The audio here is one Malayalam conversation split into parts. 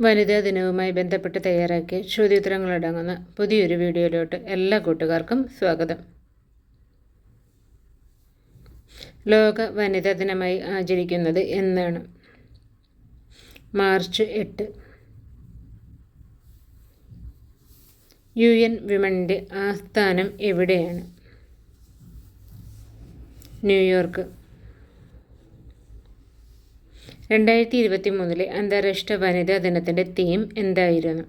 വനിതാ ദിനവുമായി ബന്ധപ്പെട്ട് തയ്യാറാക്കിയ ചോദ്യോത്തരങ്ങളടങ്ങുന്ന പുതിയൊരു വീഡിയോയിലോട്ട് എല്ലാ കൂട്ടുകാർക്കും സ്വാഗതം. ലോക വനിതാ ദിനമായി ആചരിക്കുന്നത് എന്നാണ്. മാർച്ച് എട്ട്. യു എൻ വിമണിന്റെ ആസ്ഥാനം എവിടെയാണ്? ന്യൂയോർക്ക്. രണ്ടായിരത്തി ഇരുപത്തി മൂന്നിലെ അന്താരാഷ്ട്ര വനിതാ ദിനത്തിന്റെ തീം എന്തായിരുന്നു?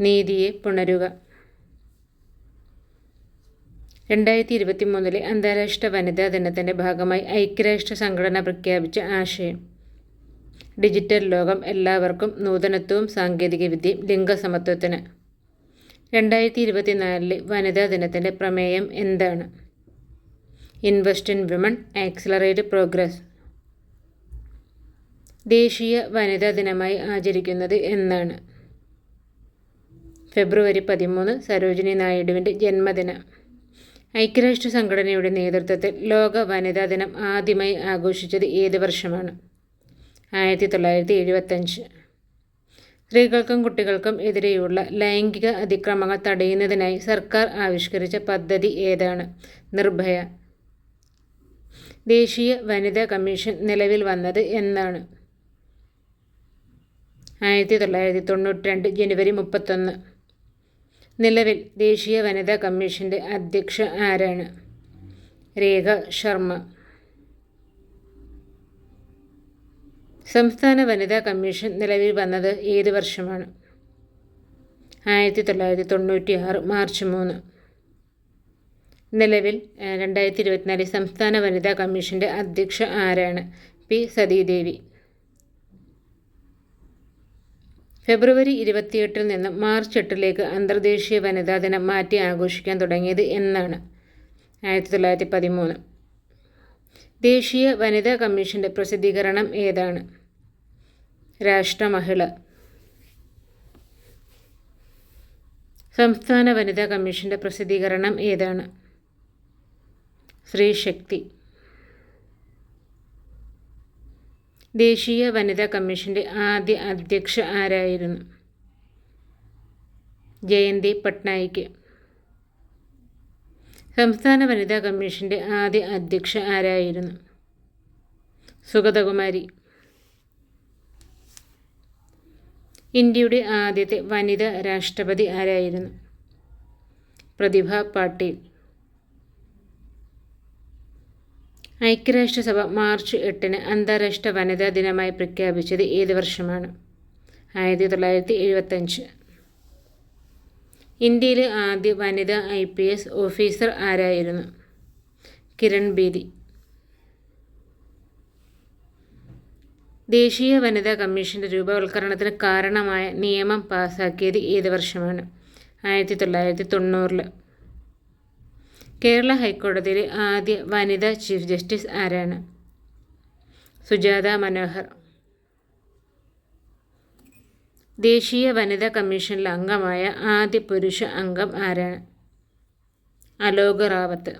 നീതിയെ പുണരുക. രണ്ടായിരത്തി ഇരുപത്തി മൂന്നിലെ അന്താരാഷ്ട്ര വനിതാ ദിനത്തിന്റെ ഭാഗമായി ഐക്യരാഷ്ട്ര സംഘടന പ്രഖ്യാപിച്ച ആശയം. ഡിജിറ്റൽ ലോകം എല്ലാവർക്കും നൂതനത്വവും സാങ്കേതികവിദ്യയും ലിംഗസമത്വത്തിന്. രണ്ടായിരത്തി ഇരുപത്തിനാലിലെ വനിതാ ദിനത്തിന്റെ പ്രമേയം എന്താണ്? Invest in women accelerate progress ദേശീയ വനിതാ ദിനമായി ആചരിക്കുന്നത് എന്നാണ്. ഫെബ്രുവരി പതിമൂന്ന് സരോജിനി നായിഡുവിന്റെ ജന്മദിനം. ഐക്യരാഷ്ട്ര സംഘടനയുടെ നേതൃത്വത്തിൽ ലോക വനിതാ ദിനം ആദ്യമായി ആഘോഷിച്ചത് ഏത് വർഷമാണ്? ആയിരത്തി തൊള്ളായിരത്തി എഴുപത്തഞ്ച്. സ്ത്രീകൾക്കും കുട്ടികൾക്കും എതിരെയുള്ള ലൈംഗിക അതിക്രമങ്ങൾ തടയുന്നതിനായി സർക്കാർ ആവിഷ്കരിച്ച പദ്ധതി ഏതാണ്? നിർഭയ. ദേശീയ വനിതാ കമ്മീഷൻ നിലവിൽ വന്നത് എന്നാണ്. ആയിരത്തി തൊള്ളായിരത്തി തൊണ്ണൂറ്റി രണ്ട് ജനുവരി മുപ്പത്തൊന്ന്. നിലവിൽ ദേശീയ വനിതാ കമ്മീഷന്റെ അധ്യക്ഷ ആരാണ്? രേഖ ശർമ്മ. സംസ്ഥാന വനിതാ കമ്മീഷൻ നിലവിൽ വന്നത് ഏത് വർഷമാണ്? ആയിരത്തി തൊള്ളായിരത്തി തൊണ്ണൂറ്റി ആറ് മാർച്ച് മൂന്ന്. നിലവിൽ രണ്ടായിരത്തി ഇരുപത്തിനാലിൽ സംസ്ഥാന വനിതാ കമ്മീഷന്റെ അധ്യക്ഷ ആരാണ്? പി. സതീദേവി. ഫെബ്രുവരി ഇരുപത്തിയെട്ടിൽ നിന്ന് മാർച്ച് എട്ടിലേക്ക് അന്തർദേശീയ വനിതാ ദിനം മാറ്റി ആഘോഷിക്കാൻ തുടങ്ങിയത് എന്നാണ്. ആയിരത്തി തൊള്ളായിരത്തി പതിമൂന്ന് ദേശീയ വനിതാ കമ്മീഷന്റെ പ്രസിദ്ധീകരണം ഏതാണ്? രാഷ്ട്രമഹിള. സംസ്ഥാന വനിതാ കമ്മീഷന്റെ പ്രസിദ്ധീകരണം ഏതാണ്? സ്ത്രീശക്തി ദേശീയ വനിതാ കമ്മീഷന്റെ ആദ്യ അധ്യക്ഷ ആരായിരുന്നു? ജയന്തി പട്നായിക്ക് സംസ്ഥാന വനിതാ കമ്മീഷന്റെ ആദ്യ അധ്യക്ഷ ആരായിരുന്നു? സുഗതകുമാരി. ഇന്ത്യയുടെ ആദ്യത്തെ വനിതാ രാഷ്ട്രപതി ആരായിരുന്നു? പ്രതിഭ പാട്ടീൽ. ഐക്യരാഷ്ട്രസഭ മാർച്ച് എട്ടിന് അന്താരാഷ്ട്ര വനിതാ ദിനമായി പ്രഖ്യാപിച്ചത് ഏത് വർഷമാണ്? ആയിരത്തി തൊള്ളായിരത്തി എഴുപത്തഞ്ച്. ഇന്ത്യയിലെ ആദ്യ വനിതാ ഐ പി എസ് ഓഫീസർ ആരായിരുന്നു? കിരൺ ബേദി. ദേശീയ വനിതാ കമ്മീഷന്റെ രൂപവൽക്കരണത്തിന് കാരണമായ നിയമം പാസാക്കിയത് ഏത് വർഷമാണ്? ആയിരത്തി തൊള്ളായിരത്തി തൊണ്ണൂറിൽ കേരള ഹൈക്കോടതിയിലെ ആദ്യ വനിതാ ചീഫ് ജസ്റ്റിസ് ആരാണ്? സുജാത മനോഹർ. ദേശീയ വനിതാ കമ്മീഷനിലെ അംഗമായ ആദ്യ പുരുഷ അംഗം ആരാണ്? അലോക് റാവത്ത്.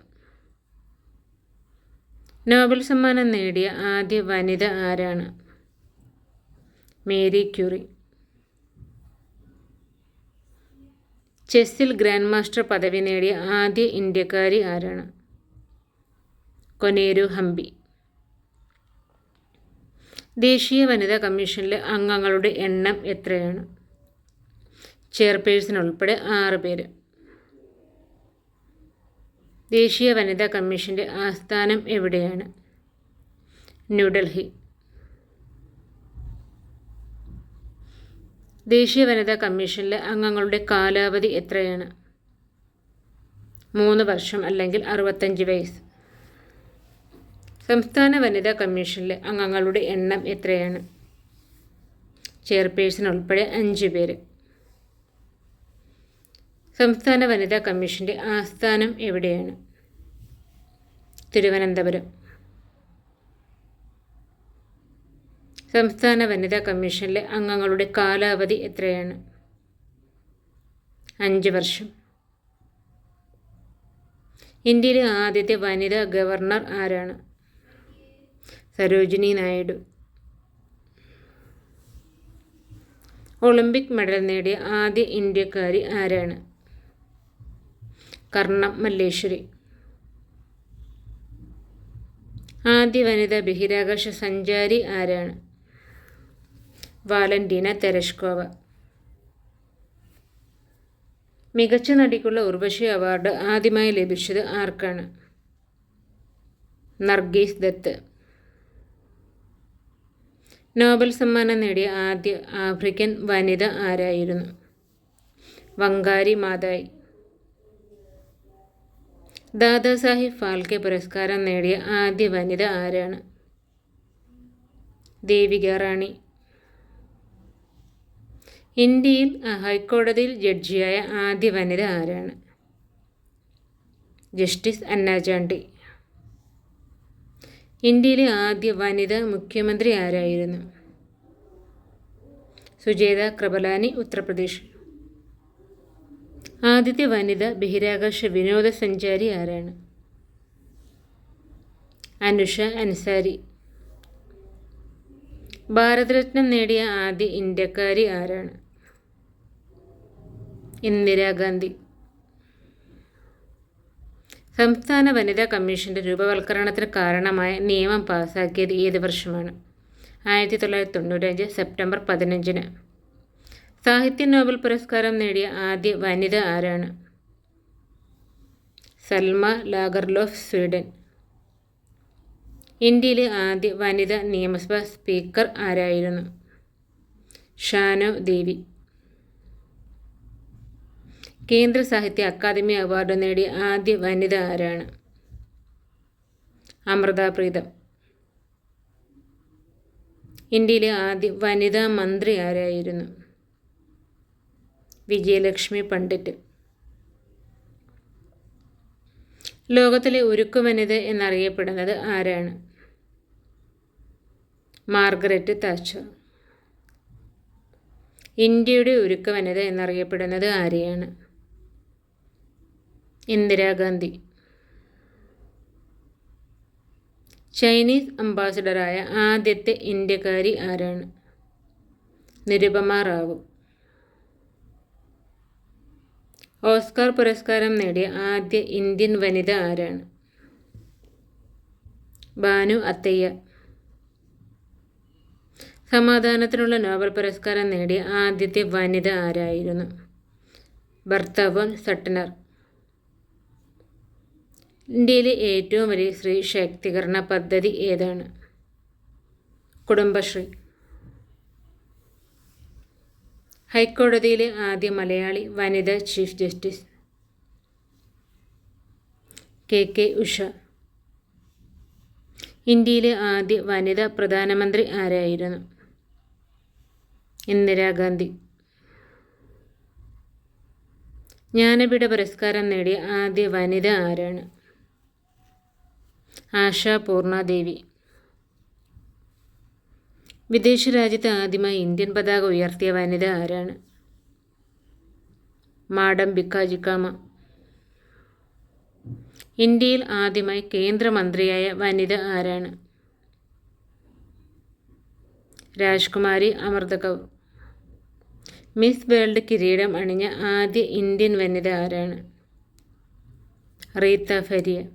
നോബൽ സമ്മാനം നേടിയ ആദ്യ വനിത ആരാണ്? Marie Curie. ചെസ്സിൽ ഗ്രാൻഡ് മാസ്റ്റർ പദവി നേടിയ ആദ്യ ഇന്ത്യക്കാരി ആരാണ്? കൊനേരു ഹംപി. ദേശീയ വനിതാ കമ്മീഷനിലെ അംഗങ്ങളുടെ എണ്ണം എത്രയാണ്? ചെയർപേഴ്സൺ ഉൾപ്പെടെ ആറ് പേര്. ദേശീയ വനിതാ കമ്മീഷന്റെ ആസ്ഥാനം എവിടെയാണ്? ന്യൂഡൽഹി. ദേശീയ വനിതാ കമ്മീഷനിലെ അംഗങ്ങളുടെ കാലാവധി എത്രയാണ്? മൂന്ന് വർഷം അല്ലെങ്കിൽ അറുപത്തഞ്ച് വയസ്സ്. സംസ്ഥാന വനിതാ കമ്മീഷനിലെ അംഗങ്ങളുടെ എണ്ണം എത്രയാണ്? ചെയർപേഴ്സൺ ഉൾപ്പെടെ അഞ്ച് പേര്. സംസ്ഥാന വനിതാ കമ്മീഷന്റെ ആസ്ഥാനം എവിടെയാണ്? തിരുവനന്തപുരം. സംസ്ഥാന വനിതാ കമ്മീഷനിലെ അംഗങ്ങളുടെ കാലാവധി എത്രയാണ്? അഞ്ച് വർഷം. ഇന്ത്യയിലെ ആദ്യത്തെ വനിതാ ഗവർണർ ആരാണ്? സരോജിനി നായിഡു. ഒളിമ്പിക് മെഡൽ നേടിയ ആദ്യ ഇന്ത്യക്കാരി ആരാണ്? കർണം മല്ലേശ്വരി. ആദ്യ വനിതാ ബഹിരാകാശ സഞ്ചാരി ആരാണ്? Valentina Tereshkova. മികച്ച നടിക്കുള്ള ഉർവശി അവാർഡ് ആദ്യമായി ലഭിച്ചത് ആർക്കാണ്? നർഗീസ് ദത്ത്. നോബൽ സമ്മാനം നേടിയ ആദ്യ ആഫ്രിക്കൻ വനിത ആരായിരുന്നു? വങ്കാരി മാതായി. ദാദാസാഹിബ് ഫാൽക്കെ പുരസ്കാരം നേടിയ ആദ്യ വനിത ആരാണ്? ദേവിക റാണി. ഇന്ത്യയിൽ ഹൈക്കോടതിയിൽ ജഡ്ജിയായ ആദ്യ വനിത ആരാണ്? ജസ്റ്റിസ് അന്നാചാണ്ടി ഇന്ത്യയിലെ ആദ്യ വനിത മുഖ്യമന്ത്രി ആരായിരുന്നു? സുജേത കൃപലാനി ഉത്തർപ്രദേശ്. ആദ്യത്തെ വനിത ബഹിരാകാശ വിനോദസഞ്ചാരി ആരാണ്? അനുഷ അൻസാരി. ഭാരതരത്നം നേടിയ ആദ്യ ഇന്ത്യക്കാരി ആരാണ്? ഇന്ദിരാഗാന്ധി. സംസ്ഥാന വനിതാ കമ്മീഷന്റെ രൂപവൽക്കരണത്തിന് കാരണമായ നിയമം പാസാക്കിയത് ഏത് വർഷമാണ്? ആയിരത്തി തൊള്ളായിരത്തി തൊണ്ണൂറ്റഞ്ച് സെപ്റ്റംബർ പതിനഞ്ചിന്. സാഹിത്യ നോബൽ പുരസ്കാരം നേടിയ ആദ്യ വനിത ആരാണ്? Selma Lagerlof Sweden. ഇന്ത്യയിലെ ആദ്യ വനിതാ നിയമസഭാ സ്പീക്കർ ആരായിരുന്നു? ഷാനോ ദേവി. കേന്ദ്ര സാഹിത്യ അക്കാദമി അവാർഡ് നേടിയ ആദ്യ വനിത ആരാണ്? അമൃത പ്രീതം. ഇന്ത്യയിലെ ആദ്യ വനിതാ മന്ത്രി ആരായിരുന്നു? വിജയലക്ഷ്മി പണ്ഡിറ്റ്. ലോകത്തിലെ ഉരുക്കു വനിത എന്നറിയപ്പെടുന്നത് ആരാണ്? മാർഗരറ്റ് താച്ചർ ഇന്ത്യയുടെ ഉരുക്ക വനിത എന്നറിയപ്പെടുന്നത് ആരെയാണ്? ഇന്ദിരാഗാന്ധി. ചൈനീസ് അംബാസഡറായ ആദ്യത്തെ ഇന്ത്യക്കാരി ആരാണ്? നിരുപമ റാവു ഓസ്കാർ പുരസ്കാരം നേടിയ ആദ്യ ഇന്ത്യൻ വനിത ആരാണ്? ബാനു അത്തയ്യ. സമാധാനത്തിനുള്ള നോബൽ പുരസ്കാരം നേടിയ ആദ്യത്തെ വനിത ആരായിരുന്നു? ഭർത്താവ് സട്ടനർ. ഇന്ത്യയിലെ ഏറ്റവും വലിയ സ്ത്രീ ശാക്തീകരണ പദ്ധതി ഏതാണ്? കുടുംബശ്രീ. ഹൈക്കോടതിയിലെ ആദ്യ മലയാളി വനിത chief justice. K K Usha. ഇന്ത്യയിലെ ആദ്യ വനിതാ പ്രധാനമന്ത്രി ആരായിരുന്നു? ഇന്ദിരാഗാന്ധി. ജ്ഞാനപീഠ പുരസ്കാരം നേടിയ ആദ്യ വനിത ആരാണ്? ആശാ പൂർണാദേവി. വിദേശ രാജ്യത്ത് ആദ്യമായി ഇന്ത്യൻ പതാക ഉയർത്തിയ വനിത ആരാണ്? മാഡം ബിക്കാജിക്കാമ ഇന്ത്യയിൽ ആദ്യമായി കേന്ദ്രമന്ത്രിയായ വനിത ആരാണ്? രാജ്കുമാരി അമൃത കൗർ മിസ് വേൾഡ് കിരീടം അണിഞ്ഞ ആദ്യ ഇന്ത്യൻ വനിത ആരാണ്? റീത്ത ഫരിയ.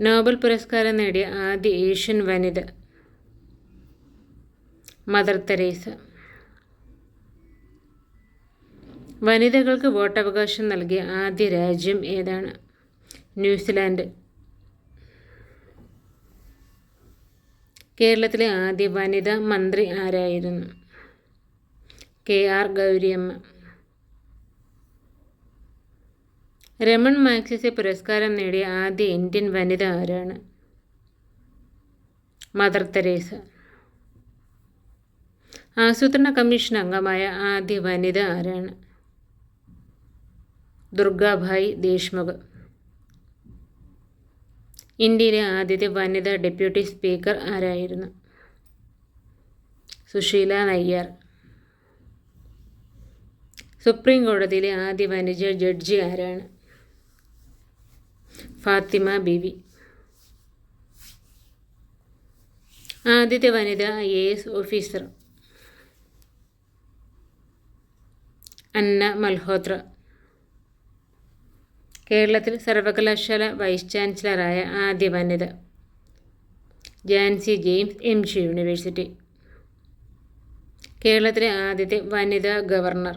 നോബൽ പുരസ്കാരം നേടിയ ആദ്യ ഏഷ്യൻ വനിത മദർ തെരേസ. വനിതകൾക്ക് വോട്ടവകാശം നൽകിയ ആദ്യ രാജ്യം ഏതാണ്? ന്യൂസിലാൻഡ്. കേരളത്തിലെ ആദ്യ വനിതാ മന്ത്രി ആരായിരുന്നു? K R Gowriamma. Ramon Magsaysay പുരസ്കാരം നേടിയ ആദ്യ ഇന്ത്യൻ വനിത ആരാണ്? Mother Teresa. ആസൂത്രണ കമ്മീഷൻ അംഗമായ ആദ്യ വനിത ആരാണ്? ദുർഗാഭായ് ദേശ്മുഖ്. ഇന്ത്യയിലെ ആദ്യത്തെ വനിതാ ഡെപ്യൂട്ടി സ്പീക്കർ ആരായിരുന്നു? സുശീല നയ്യർ. സുപ്രീം കോടതിയിലെ ആദ്യ വനിജ ജഡ്ജി ആരാണ്? ഫാത്തിമ ബിവി. ആദ്യത്തെ വനിത I A S officer Anna Malhotra. കേരളത്തിൽ സർവകലാശാല വൈസ് ചാൻസലറായ ആദ്യ വനിത Jancy James M G university. കേരളത്തിലെ ആദ്യത്തെ വനിതാ ഗവർണർ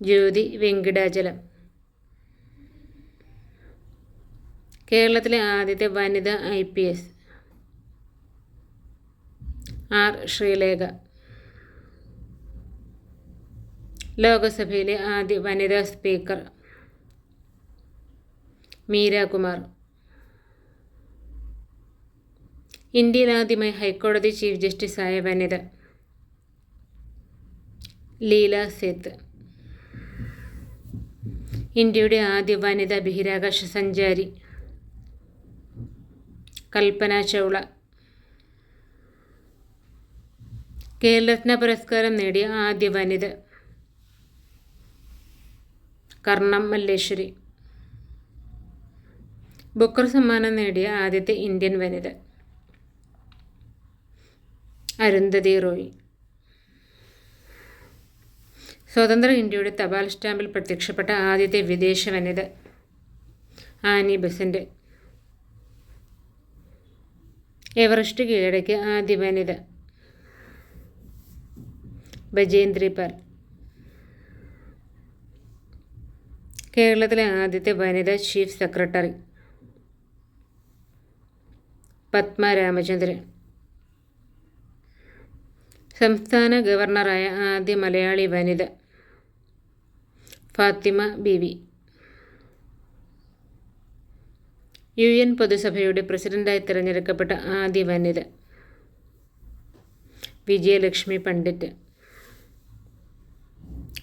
ജ്യോതി വെങ്കിടാചലം. കേരളത്തിലെ ആദ്യത്തെ വനിതാ I P S R Sreelekha. ലോകസഭയിലെ ആദ്യ വനിതാ സ്പീക്കർ മീരാകുമാർ. ഇന്ത്യയിൽ ആദ്യമായി ഹൈക്കോടതി ചീഫ് ജസ്റ്റിസായ വനിത ലീല സേത്ത്. ഇന്ത്യയുടെ ആദ്യ വനിതാ ബഹിരാകാശ സഞ്ചാരി കൽപ്പന ചൗള. കേരളരത്ന പുരസ്കാരം നേടിയ ആദ്യ വനിത കർണം മല്ലേശ്വരി. ബുക്കർ സമ്മാനം നേടിയ ആദ്യത്തെ ഇന്ത്യൻ വനിത. അരുന്ധതി റോയ്. സ്വതന്ത്ര ഇന്ത്യയുടെ തപാൽ സ്റ്റാമ്പിൽ പ്രത്യക്ഷപ്പെട്ട ആദ്യത്തെ വിദേശ വനിത ആനി ബസന്റ്. എവറസ്റ്റ് കീഴടക്കിയ ആദ്യ വനിത ബജേന്ദ്രി പാൽ. കേരളത്തിലെ ആദ്യത്തെ വനിതാ ചീഫ് സെക്രട്ടറി. പത്മ രാമചന്ദ്രൻ സംസ്ഥാന ഗവർണറായ ആദ്യ മലയാളി വനിത ഫാത്തിമ ബിവി. യു എൻ പൊതുസഭയുടെ പ്രസിഡന്റായി തിരഞ്ഞെടുക്കപ്പെട്ട ആദ്യ വനിത വിജയലക്ഷ്മി പണ്ഡിറ്റ്.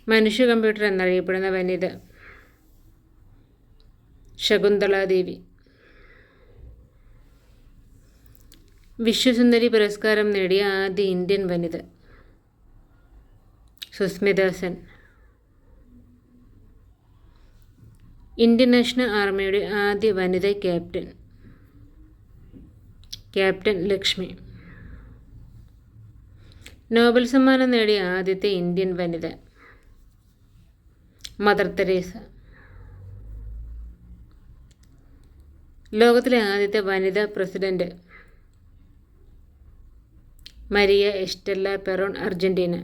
മനുഷ്യ കമ്പ്യൂട്ടർ എന്നറിയപ്പെടുന്ന വനിത ശകുന്തളാദേവി. വിശ്വസുന്ദരി പുരസ്കാരം നേടിയ ആദ്യ ഇന്ത്യൻ വനിത സുസ്മിത സെൻ ഇന്ത്യൻ നാഷണൽ ആർമിയുടെ ആദ്യ വനിത ക്യാപ്റ്റൻ ക്യാപ്റ്റൻ ലക്ഷ്മി. നോബൽ സമ്മാനം നേടിയ ആദ്യത്തെ ഇന്ത്യൻ വനിത മദർ തെരേസ. ലോകത്തിലെ ആദ്യത്തെ വനിതാ president Maria Estela Peron Argentina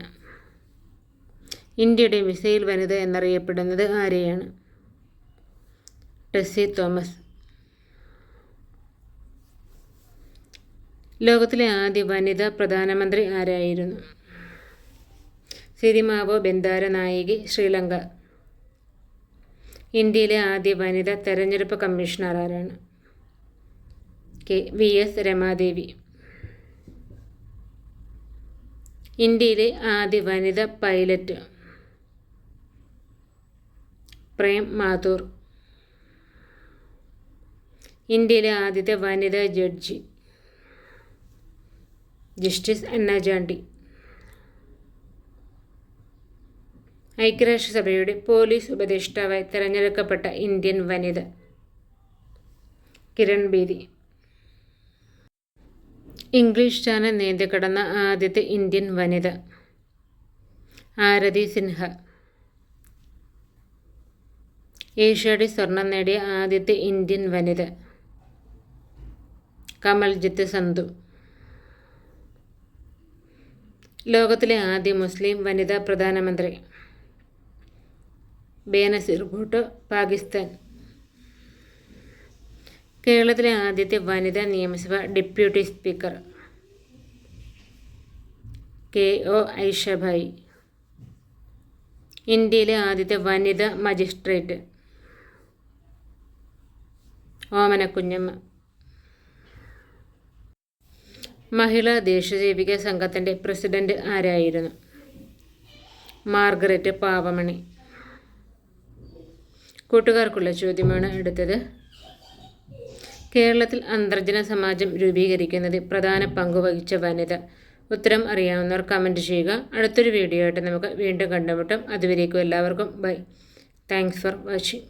ഇന്ത്യയുടെ മിസൈൽ വനിത എന്നറിയപ്പെടുന്നത് ആരെയാണ്? ടെസ്സി തോമസ്. ലോകത്തിലെ ആദ്യ വനിതാ പ്രധാനമന്ത്രി ആരായിരുന്നു? സിരിമാവോ ബന്ദാര നായികി ശ്രീലങ്ക. ഇന്ത്യയിലെ ആദ്യ വനിതാ തെരഞ്ഞെടുപ്പ് കമ്മീഷണർ ആരാണ്? K V S Ramadevi. ഇന്ത്യയിലെ ആദ്യ വനിത പൈലറ്റ് പ്രേം മാഥൂർ ഇന്ത്യയിലെ ആദ്യത്തെ വനിതാ ജഡ്ജി ജസ്റ്റിസ് അന്ന ജാണ്ടി. ഐക്യരാഷ്ട്രസഭയുടെ പോലീസ് ഉപദേഷ്ടാവായി തിരഞ്ഞെടുക്കപ്പെട്ട ഇന്ത്യൻ വനിത കിരൺ ബേദി. ഇംഗ്ലീഷ് ചാനൽ നീന്തിക്കടന്ന ആദ്യത്തെ ഇന്ത്യൻ വനിത. ആരതി സിൻഹ. ഏഷ്യയുടെ സ്വർണം നേടിയ ആദ്യത്തെ ഇന്ത്യൻ വനിത. കമൽജിത്ത് സന്ധു. ലോകത്തിലെ ആദ്യ മുസ്ലിം വനിതാ പ്രധാനമന്ത്രി. ബേനസിർ ഭൂട്ടോ പാകിസ്ഥാൻ. കേരളത്തിലെ ആദ്യത്തെ വനിതാ നിയമസഭ deputy speaker. K. O. Aishabai. ഇന്ത്യയിലെ ആദ്യത്തെ വനിതാ മജിസ്ട്രേറ്റ്. ഓമനക്കുഞ്ഞമ്മ. മഹിളാ ദേശജീവിക സംഘത്തിന്റെ പ്രസിഡന്റ് ആരായിരുന്നു? മാർഗരറ്റ് പാവമണി. കൂട്ടുകാർക്കുള്ള ചോദ്യമാണ് എടുത്തത്. കേരളത്തിൽ അന്തർജന സമാജം രൂപീകരിക്കുന്നതിൽ പ്രധാന പങ്കുവഹിച്ച വനിത. ഉത്തരം അറിയാവുന്നവർ കമന്റ് ചെയ്യുക. അടുത്തൊരു വീഡിയോ ആയിട്ട് നമുക്ക് വീണ്ടും കണ്ടുമുട്ടും. അതുവരേക്കും എല്ലാവർക്കും ബൈ താങ്ക്സ് ഫോർ വാച്ചിങ്